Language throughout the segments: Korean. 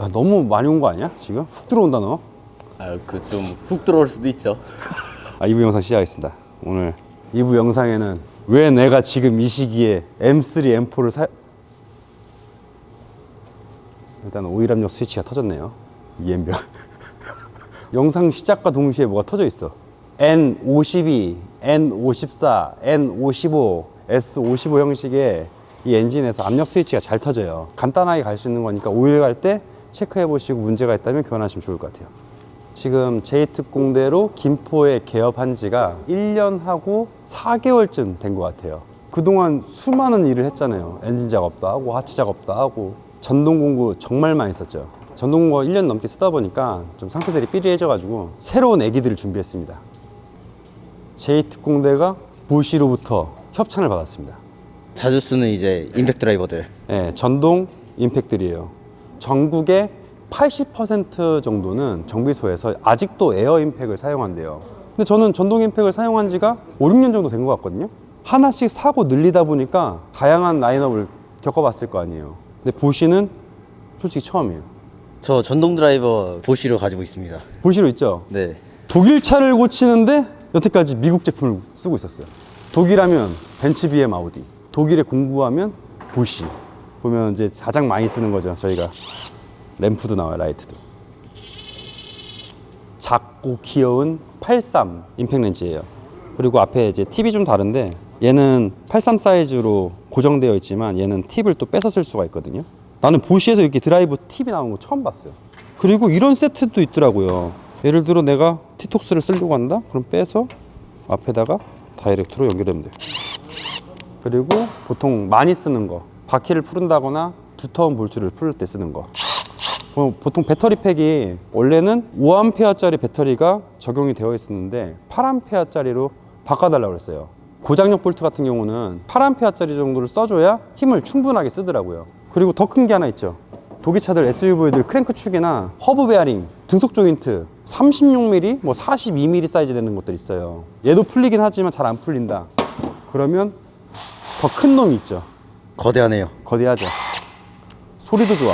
야, 너무 많이 온 거 아니야? 지금? 훅 들어온다 너. 아 그 좀 훅 들어올 수도 있죠. 아, 2부 영상 시작하겠습니다. 오늘 2부 영상에는 왜 내가 지금 이 시기에 M3, M4를 사... 일단 오일압력 스위치가 터졌네요. 이엠병. 영상 시작과 동시에 뭐가 터져 있어. N52, N54, N55, S55 형식의 이 엔진에서 압력 스위치가 잘 터져요. 간단하게 갈 수 있는 거니까 오일 갈 때 체크해 보시고 문제가 있다면 교환하시면 좋을 것 같아요. 지금 제이특공대로 김포에 개업한 지가 1년하고 4개월쯤 된 것 같아요. 그동안 수많은 일을 했잖아요. 엔진 작업도 하고 하체 작업도 하고 전동 공구 정말 많이 썼죠. 전동 공구가 1년 넘게 쓰다 보니까 좀 상태들이 삐리해져가지고 새로운 애기들을 준비했습니다. 제이특공대가 부시로부터 협찬을 받았습니다. 자주 쓰는 이제 임팩 드라이버들. 예, 전동 임팩들이에요. 전국의 80% 정도는 정비소에서 아직도 에어 임팩을 사용한대요. 근데 저는 전동 임팩을 사용한 지가 5, 6년 정도 된 것 같거든요. 하나씩 사고 늘리다 보니까 다양한 라인업을 겪어봤을 거 아니에요. 근데 보시는 솔직히 처음이에요. 저 전동 드라이버 보시로 가지고 있습니다. 보시로 있죠? 네. 독일 차를 고치는데 여태까지 미국 제품을 쓰고 있었어요. 독일하면 벤츠 BM 아우디, 독일에 공부하면 보시. 보면 이제 가장 많이 쓰는 거죠, 저희가. 램프도 나와요, 라이트도. 작고 귀여운 83 임팩 렌즈예요. 그리고 앞에 이제 팁이 좀 다른데 얘는 83 사이즈로 고정되어 있지만 얘는 팁을 또 빼서 쓸 수가 있거든요. 나는 보시에서 이렇게 드라이브 팁이 나오는 거 처음 봤어요. 그리고 이런 세트도 있더라고요. 예를 들어 내가 티톡스를 쓰려고 한다? 그럼 빼서 앞에다가 다이렉트로 연결하면 돼요. 그리고 보통 많이 쓰는 거 바퀴를 푸른다거나 두터운 볼트를 풀 때 쓰는 거. 어, 보통 배터리 팩이 원래는 5A짜리 배터리가 적용이 되어 있었는데 8A짜리로 바꿔달라고 그랬어요. 고장력 볼트 같은 경우는 8A짜리 정도를 써줘야 힘을 충분하게 쓰더라고요. 그리고 더 큰 게 하나 있죠. 독일차들 SUV들 크랭크 축이나 허브 베어링, 등속 조인트 36mm, 뭐 42mm 사이즈 되는 것들 있어요. 얘도 풀리긴 하지만 잘 안 풀린다. 그러면 더 큰 놈이 있죠. 거대하네요. 거대하죠. 소리도 좋아.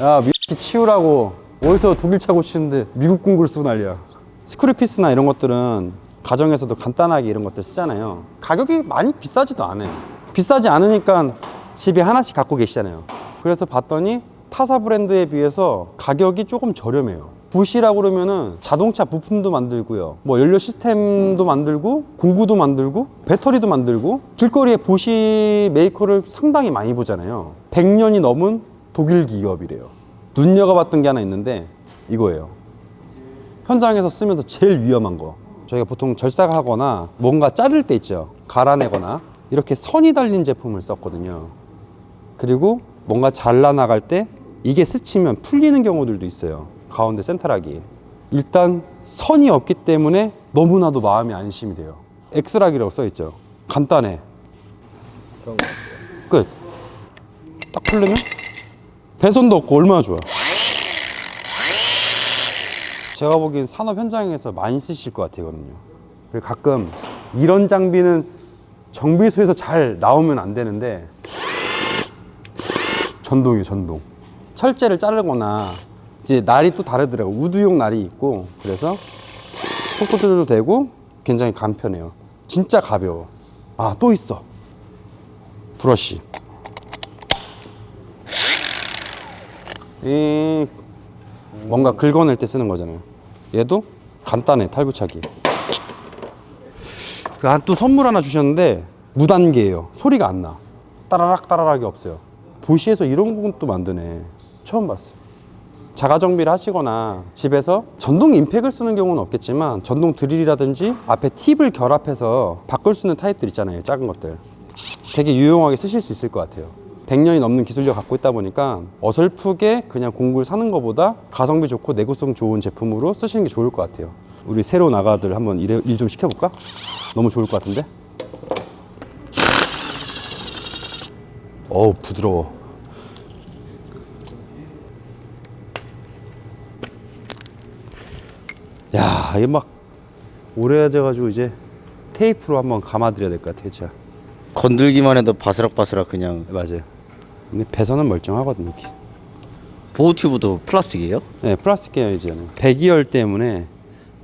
야, 미끼 치우라고. 어디서 독일 차 고치는데 미국 공구를 쓰고 난리야. 스크류피스나 이런 것들은 가정에서도 간단하게 이런 것들 쓰잖아요. 가격이 많이 비싸지도 않아요. 비싸지 않으니까 집에 하나씩 갖고 계시잖아요. 그래서 봤더니 타사 브랜드에 비해서 가격이 조금 저렴해요. 부시라고 그러면은 자동차 부품도 만들고요. 뭐 연료 시스템도 만들고 공구도 만들고 배터리도 만들고 길거리에 보시 메이커를 상당히 많이 보잖아요. 100년이 넘은 독일 기업이래요. 눈여겨봤던 게 하나 있는데 이거예요. 현장에서 쓰면서 제일 위험한 거. 저희가 보통 절삭하거나 뭔가 자를 때 있죠. 갈아내거나 이렇게 선이 달린 제품을 썼거든요. 그리고 뭔가 잘라 나갈 때 이게 스치면 풀리는 경우들도 있어요. 가운데 센터락이. 일단 선이 없기 때문에 너무나도 마음이 안심이 돼요. 엑스락이라고 써있죠. 간단해. 끝. 딱 풀리면 배선도 없고 얼마나 좋아. 제가 보기엔 산업 현장에서 많이 쓰실 것 같거든요. 그리고 가끔 이런 장비는 정비소에서 잘 나오면 안 되는데 전동이에요, 전동. 철제를 자르거나 이제 날이 또 다르더라고. 우드용 날이 있고 그래서 속도 조절도 되고 굉장히 간편해요. 진짜 가벼워. 아, 또 있어. 브러쉬. 이 뭔가 긁어낼 때 쓰는 거잖아요. 얘도 간단해, 탈부착이. 그한또 선물 하나 주셨는데 무단계예요. 소리가 안 나. 따라락 따라락이 없어요. 보시에서 이런 것도 만드네. 처음 봤어. 자가 정비를 하시거나 집에서 전동 임팩을 쓰는 경우는 없겠지만 전동 드릴이라든지 앞에 팁을 결합해서 바꿀 수 있는 타입들 있잖아요. 작은 것들. 되게 유용하게 쓰실 수 있을 것 같아요. 100년이 넘는 기술력 갖고 있다 보니까 어설프게 그냥 공구를 사는 것보다 가성비 좋고 내구성 좋은 제품으로 쓰시는 게 좋을 것 같아요. 우리 새로 나가들 한번 일 좀 시켜볼까? 너무 좋을 것 같은데? 어우 부드러워. 야, 이게 막 오래돼가지고 이제 테이프로 한번 감아드려야 될 것 같아요, 진짜. 건들기만 해도 바스락바스락 그냥 맞아요. 근데 배선은 멀쩡하거든요. 이렇게. 보호 튜브도 플라스틱이에요? 네, 플라스틱 계열이잖아요. 배기열 때문에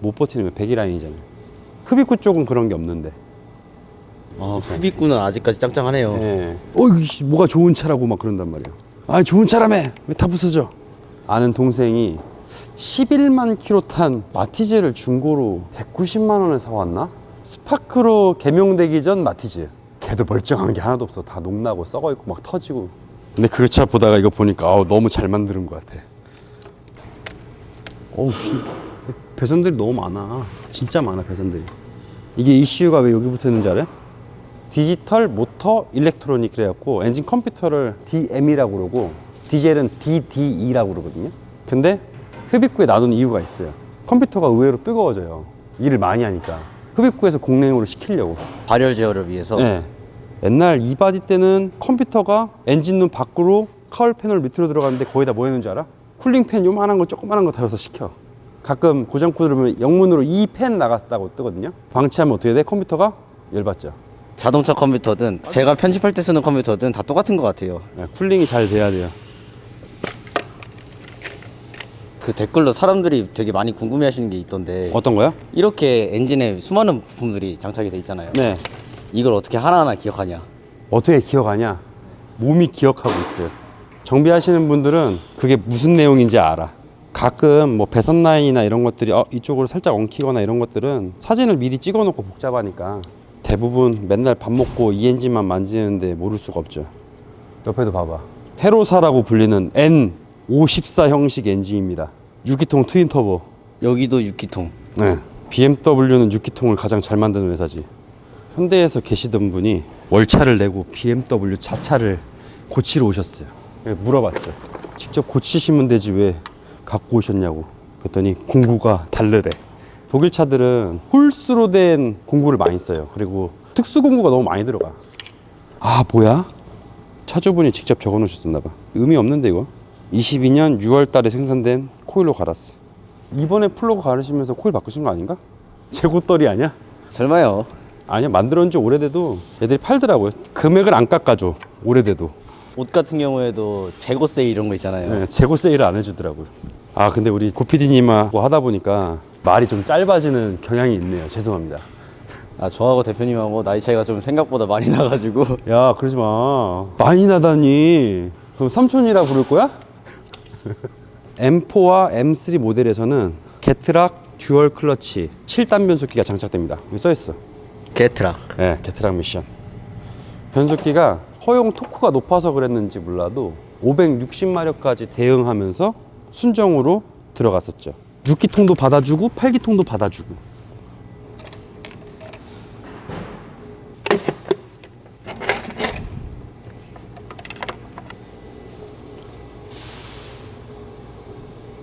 못 버티는 거 배기 라인이잖아요. 흡입구 쪽은 그런 게 없는데. 아, 흡입구는 아직까지 짱짱하네요. 네. 어이 씨, 뭐가 좋은 차라고 막 그런단 말이야. 아, 좋은 차라며. 왜 다 부서져? 아는 동생이 11만 킬로 탄 마티즈를 중고로 190만 원에 사왔나? 스파크로 개명되기 전 마티즈. 걔도 멀쩡한 게 하나도 없어. 다 녹나고 썩어 있고 막 터지고. 근데 그 차 보다가 이거 보니까 아우, 너무 잘 만드는 것 같아. 어우, 씨. 배선들이 너무 많아. 진짜 많아, 배선들이. 이게 ECU가 왜 여기 붙어 있는지 알아요? 디지털 모터 일렉트로닉 그래갖고 엔진 컴퓨터를 DM이라고 그러고 디젤은 DDE라고 그러거든요. 근데 흡입구에 놔둔 이유가 있어요. 컴퓨터가 의외로 뜨거워져요. 일을 많이 하니까. 흡입구에서 공랭으로 시키려고. 발열 제어를 위해서 네. 옛날 이바디 때는 컴퓨터가 엔진룸 밖으로 카울 패널 밑으로 들어갔는데 거기다 뭐 했는지 알아? 쿨링팬 요만한 거 조그만한 거 달아서 시켜. 가끔 고장 코드 들으면 영문으로 이팬 나갔다고 뜨거든요. 방치하면 어떻게 돼? 컴퓨터가 열받죠. 자동차 컴퓨터든 제가 편집할 때 쓰는 컴퓨터든 다 똑같은 것 같아요. 네, 쿨링이 잘 돼야 돼요. 그 댓글로 사람들이 되게 많이 궁금해하시는 게 있던데 어떤 거요? 이렇게 엔진에 수많은 부품들이 장착이 돼 있잖아요. 네. 이걸 어떻게 하나하나 기억하냐? 어떻게 기억하냐? 몸이 기억하고 있어요. 정비하시는 분들은 그게 무슨 내용인지 알아. 가끔 뭐 배선 라인이나 이런 것들이 어, 이쪽으로 살짝 엉키거나 이런 것들은 사진을 미리 찍어 놓고 복잡하니까 대부분 맨날 밥 먹고 이 엔진만 만지는데 모를 수가 없죠. 옆에도 봐봐. 헤로사라고 불리는 N54 형식 엔진입니다. 6기통 트윈 터보. 여기도 6기통. 네. BMW는 6기통을 가장 잘 만드는 회사지. 현대에서 계시던 분이 월차를 내고 BMW 자차를 고치러 오셨어요. 그래서 물어봤죠. 직접 고치시면 되지 왜 갖고 오셨냐고. 그랬더니 공구가 다르대. 독일 차들은 홀스로 된 공구를 많이 써요. 그리고 특수 공구가 너무 많이 들어가. 아 뭐야? 차주분이 직접 적어 놓으셨었나 봐. 의미 없는데 이거. 22년 6월 달에 생산된 코일로 갈았어. 이번에 플러그 갈으시면서 코일 바꾸신 거 아닌가? 재고떨이 아니야? 설마요. 아니야 만들어온 지 오래돼도 애들이 팔더라고요. 금액을 안 깎아줘. 오래돼도. 옷 같은 경우에도 재고 세일 이런 거 있잖아요. 네, 재고 세일을 안 해주더라고요. 아 근데 우리 고피디님하고 하다 보니까 말이 좀 짧아지는 경향이 있네요. 죄송합니다. 아 저하고 대표님하고 나이 차이가 좀 생각보다 많이 나가지고 야 그러지 마. 많이 나다니. 그럼 삼촌이라 부를 거야? M4와 M3 모델에서는 게트락 듀얼 클러치 7단 변속기가 장착됩니다. 여기 써 있어. 게트락. 네, 게트락 미션. 변속기가 허용 토크가 높아서 그랬는지 몰라도 560마력까지 대응하면서 순정으로 들어갔었죠. 6기통도 받아주고 8기통도 받아주고.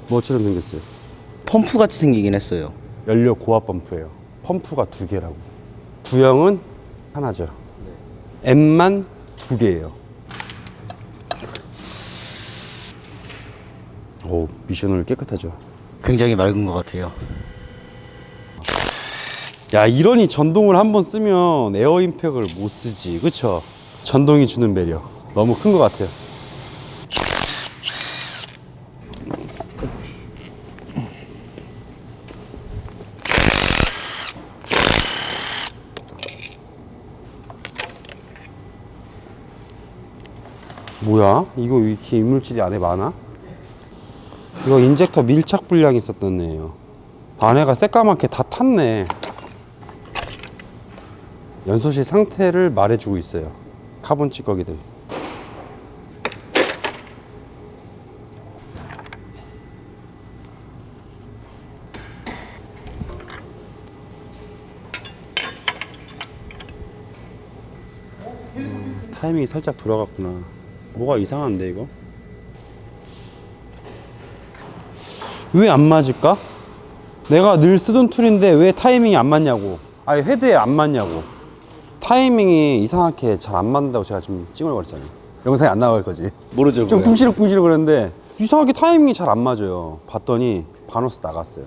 뭐처럼 생겼어요? 펌프 같이 생기긴 했어요. 연료 고압 펌프예요. 펌프가 두 개라고. 구형은 하나죠. M만 두 개예요. 오 미션을 깨끗하죠. 굉장히 맑은 것 같아요. 야 이러니 전동을 한번 쓰면 에어 임팩을 못 쓰지, 그쵸? 전동이 주는 매력 너무 큰 것 같아요. 뭐야? 이거 왜 이렇게 이물질이 안에 많아? 이거 인젝터 밀착 불량이 있었던 애예요. 안에가 새까맣게 다 탔네. 연소실 상태를 말해주고 있어요. 카본 찌꺼기들. 음, 타이밍이 살짝 돌아갔구나. 뭐가 이상한데 이거? 왜 안 맞을까? 내가 늘 쓰던 툴인데 왜 타이밍이 안 맞냐고. 아니 헤드에 안 맞냐고. 타이밍이 이상하게 잘 안 맞는다고 제가 지금 찡얼거렸잖아요. 영상에 안 나갈 거지. 모르죠. 좀 꿍시럭꿍시럭 그러는데 이상하게 타이밍이 잘 안 맞아요. 봤더니 바노스 나갔어요.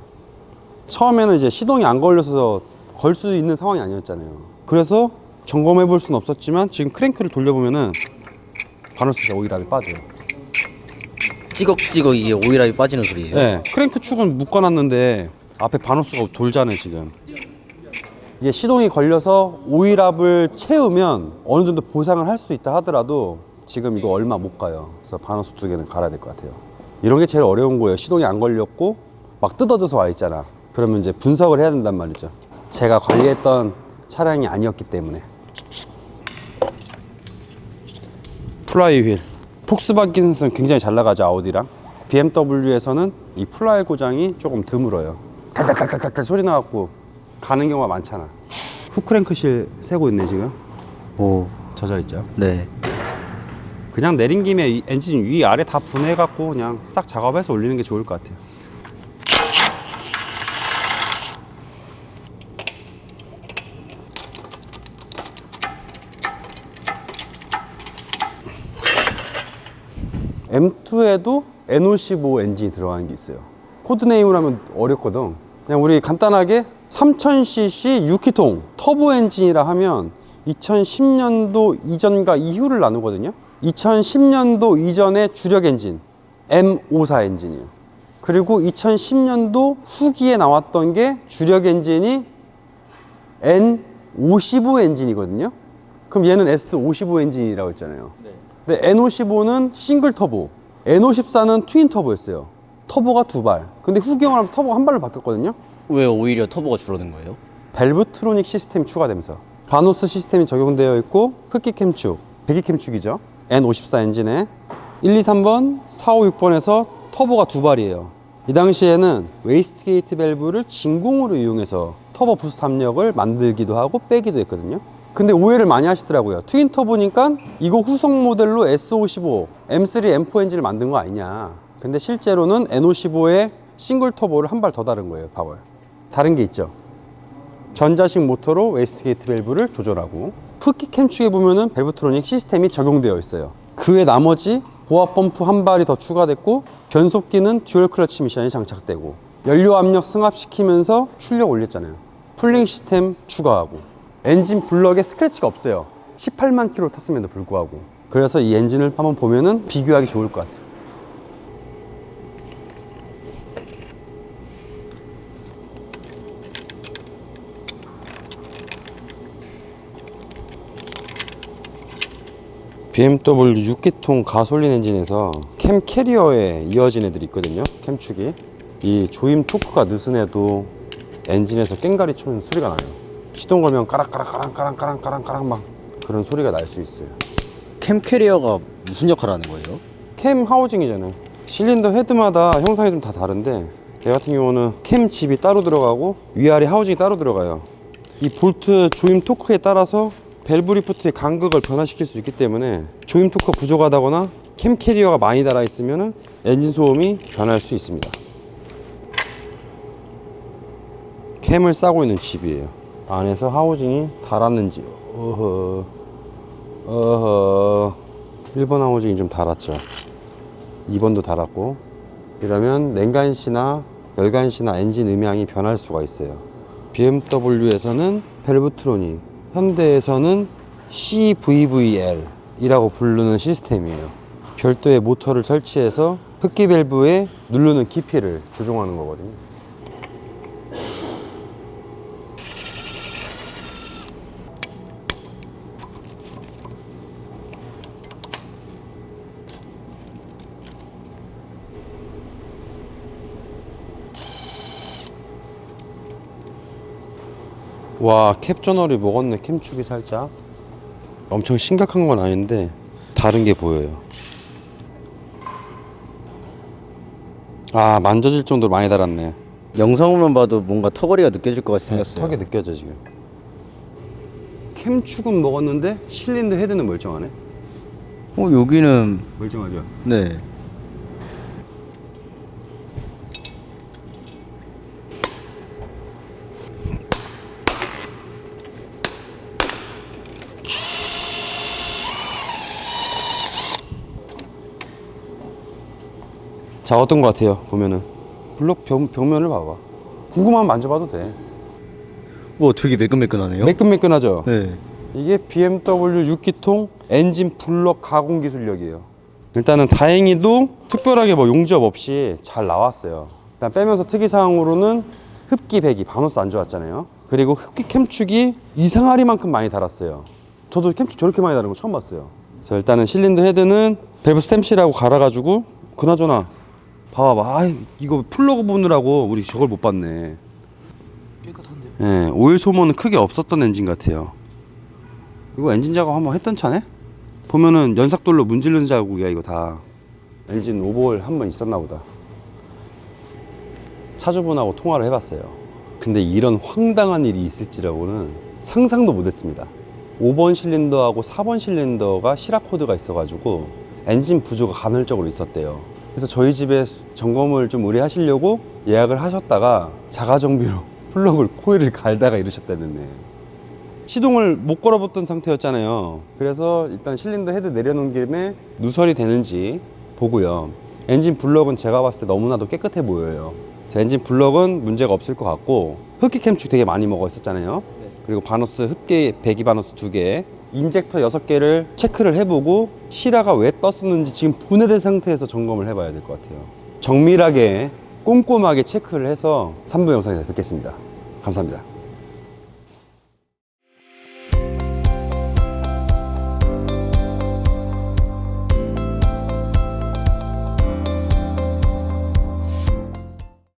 처음에는 이제 시동이 안 걸려서 걸 수 있는 상황이 아니었잖아요. 그래서 점검해 볼 수는 없었지만 지금 크랭크를 돌려보면은 바노스가 오일압이 빠져요. 찌걱찌걱 이게 오일압이 빠지는 소리예요. 네, 크랭크 축은 묶어놨는데 앞에 바노스가 돌잖아요 지금. 이게 시동이 걸려서 오일압을 채우면 어느 정도 보상을 할 수 있다 하더라도 지금 이거 얼마 못 가요. 그래서 바노스 두 개는 갈아야 될 것 같아요. 이런 게 제일 어려운 거예요. 시동이 안 걸렸고 막 뜯어져서 와 있잖아. 그러면 이제 분석을 해야 된단 말이죠. 제가 관리했던 차량이 아니었기 때문에. 플라이 휠. 폭스바겐에서는 굉장히 잘 나가죠 아우디랑. BMW에서는 이 플라이 고장이 조금 드물어요. 탈탈탈탈탈 소리 나갖고 가는 경우가 많잖아. 후크랭크실 세고 있네 지금. 오, 젖어 있죠? 네. 그냥 내린 김에 이 엔진 위 아래 다 분해갖고 그냥 싹 작업해서 올리는 게 좋을 것 같아요 M2에도 N55 엔진이 들어가는 게 있어요. 코드네임을 하면 어렵거든. 그냥 우리 간단하게 3000cc 6기통 터보 엔진이라 하면 2010년도 이전과 이후를 나누거든요. 2010년도 이전의 주력 엔진 M54 엔진이에요. 그리고 2010년도 후기에 나왔던 게 주력 엔진이 N55 엔진이거든요. 그럼 얘는 S55 엔진이라고 했잖아요. 근데 N55는 싱글 터보, N54는 트윈 터보였어요. 터보가 두 발. 근데 후경을 하면서 터보가 한 발로 바뀌었거든요. 왜 오히려 터보가 줄어든 거예요? 밸브트로닉 시스템이 추가되면서 바노스 시스템이 적용되어 있고 흡기 캠축, 배기 캠축이죠. N54 엔진에 1, 2, 3번, 4, 5, 6번에서 터보가 두 발이에요. 이 당시에는 웨이스트 게이트 밸브를 진공으로 이용해서 터보 부스트 압력을 만들기도 하고 빼기도 했거든요. 근데 오해를 많이 하시더라고요. 트윈 터보니까 이거 후속 모델로 S55, M3, M4 엔진을 만든 거 아니냐. 근데 실제로는 N55에 싱글 터보를 한 발 더 다른 거예요. 봐봐요. 다른 게 있죠. 전자식 모터로 웨이스트 게이트 밸브를 조절하고 흡기 캠축에 보면은 밸브트로닉 시스템이 적용되어 있어요. 그 외 나머지 고압 펌프 한 발이 더 추가됐고 변속기는 듀얼 클러치 미션이 장착되고 연료 압력 승합시키면서 출력 올렸잖아요. 풀링 시스템 추가하고 엔진 블럭에 스크래치가 없어요. 18만 킬로 탔음에도 불구하고 그래서 이 엔진을 한번 보면은 비교하기 좋을 것 같아요. BMW 6기통 가솔린 엔진에서 캠 캐리어에 이어진 애들이 있거든요. 캠축이. 이 조임 토크가 느슨 애도 엔진에서 깽가리 치는 소리가 나요. 시동 걸면 까락까락까랑까랑까랑까랑까랑 막 그런 소리가 날 수 있어요. 캠 캐리어가 무슨 역할을 하는 거예요? 캠 하우징이잖아요. 실린더 헤드마다 형상이 좀 다 다른데 얘 같은 경우는 캠 집이 따로 들어가고 위아래 하우징이 따로 들어가요. 이 볼트 조임 토크에 따라서 밸브 리프트의 간극을 변화시킬 수 있기 때문에 조임 토크가 부족하다거나 캠 캐리어가 많이 달아 있으면 엔진 소음이 변할 수 있습니다. 캠을 싸고 있는 집이에요. 안에서 하우징이 달았는지 어허 어허 1번 하우징이 좀 달았죠. 2번도 달았고 이러면 냉간시나 열간시나 엔진 음향이 변할 수가 있어요. BMW에서는 밸브트로닉, 현대에서는 CVVL 이라고 부르는 시스템이에요. 별도의 모터를 설치해서 흡기 밸브에 누르는 깊이를 조종하는 거거든요. 와 캡저널이 먹었네. 캠축이 살짝. 엄청 심각한 건 아닌데 다른 게 보여요. 아 만져질 정도로 많이 달았네. 영상으로만 봐도 뭔가 턱걸이가 느껴질 것 같이 생겼어요. 턱이 느껴져 지금. 캠축은 먹었는데 실린더 헤드는 멀쩡하네? 어, 여기는 멀쩡하죠? 네. 자 어떤 거 같아요 보면은 블록 벽, 벽면을 봐봐 궁금하면 만져봐도 돼 와, 되게 매끈매끈하네요. 매끈매끈하죠 네. 이게 BMW 6기통 엔진 블럭 가공 기술력이에요. 일단은 다행히도 특별하게 뭐 용접 없이 잘 나왔어요. 일단 빼면서 특이사항으로는 흡기 배기 바노스 안 좋았잖아요. 그리고 흡기 캠축이 이상하리만큼 많이 달았어요. 저도 캠축 저렇게 많이 다른 거 처음 봤어요. 자 일단은 실린더 헤드는 밸브 스템실하고 갈아가지고 그나저나 봐봐 아 이거 플러그 보느라고 우리 저걸 못 봤네. 깨끗한데요? 예, 오일 소모는 크게 없었던 엔진 같아요. 이거 엔진 작업 한번 했던 차네? 보면은 연삭돌로 문질른 자국이야 이거 다. 엔진 오버홀 한 번 있었나 보다. 차주분하고 통화를 해봤어요. 근데 이런 황당한 일이 있을지라고는 상상도 못했습니다. 5번 실린더하고 4번 실린더가 실화 코드가 있어가지고 엔진 부조가 간헐적으로 있었대요. 그래서 저희 집에 점검을 좀 의뢰하시려고 예약을 하셨다가 자가 정비로 플러그를 코일을 갈다가 이러셨다는데 시동을 못 걸어봤던 상태였잖아요. 그래서 일단 실린더 헤드 내려놓은 김에 누설이 되는지 보고요. 엔진 블럭은 제가 봤을 때 너무나도 깨끗해 보여요. 엔진 블럭은 문제가 없을 것 같고 흡기 캠축 되게 많이 먹어 있었잖아요. 그리고 바노스 흡기 배기 바노스 두 개, 인젝터 여섯 개를 체크를 해보고 실화가 왜 떴었는지 지금 분해된 상태에서 점검을 해봐야 될 것 같아요. 정밀하게 꼼꼼하게 체크를 해서 3부 영상에서 뵙겠습니다. 감사합니다.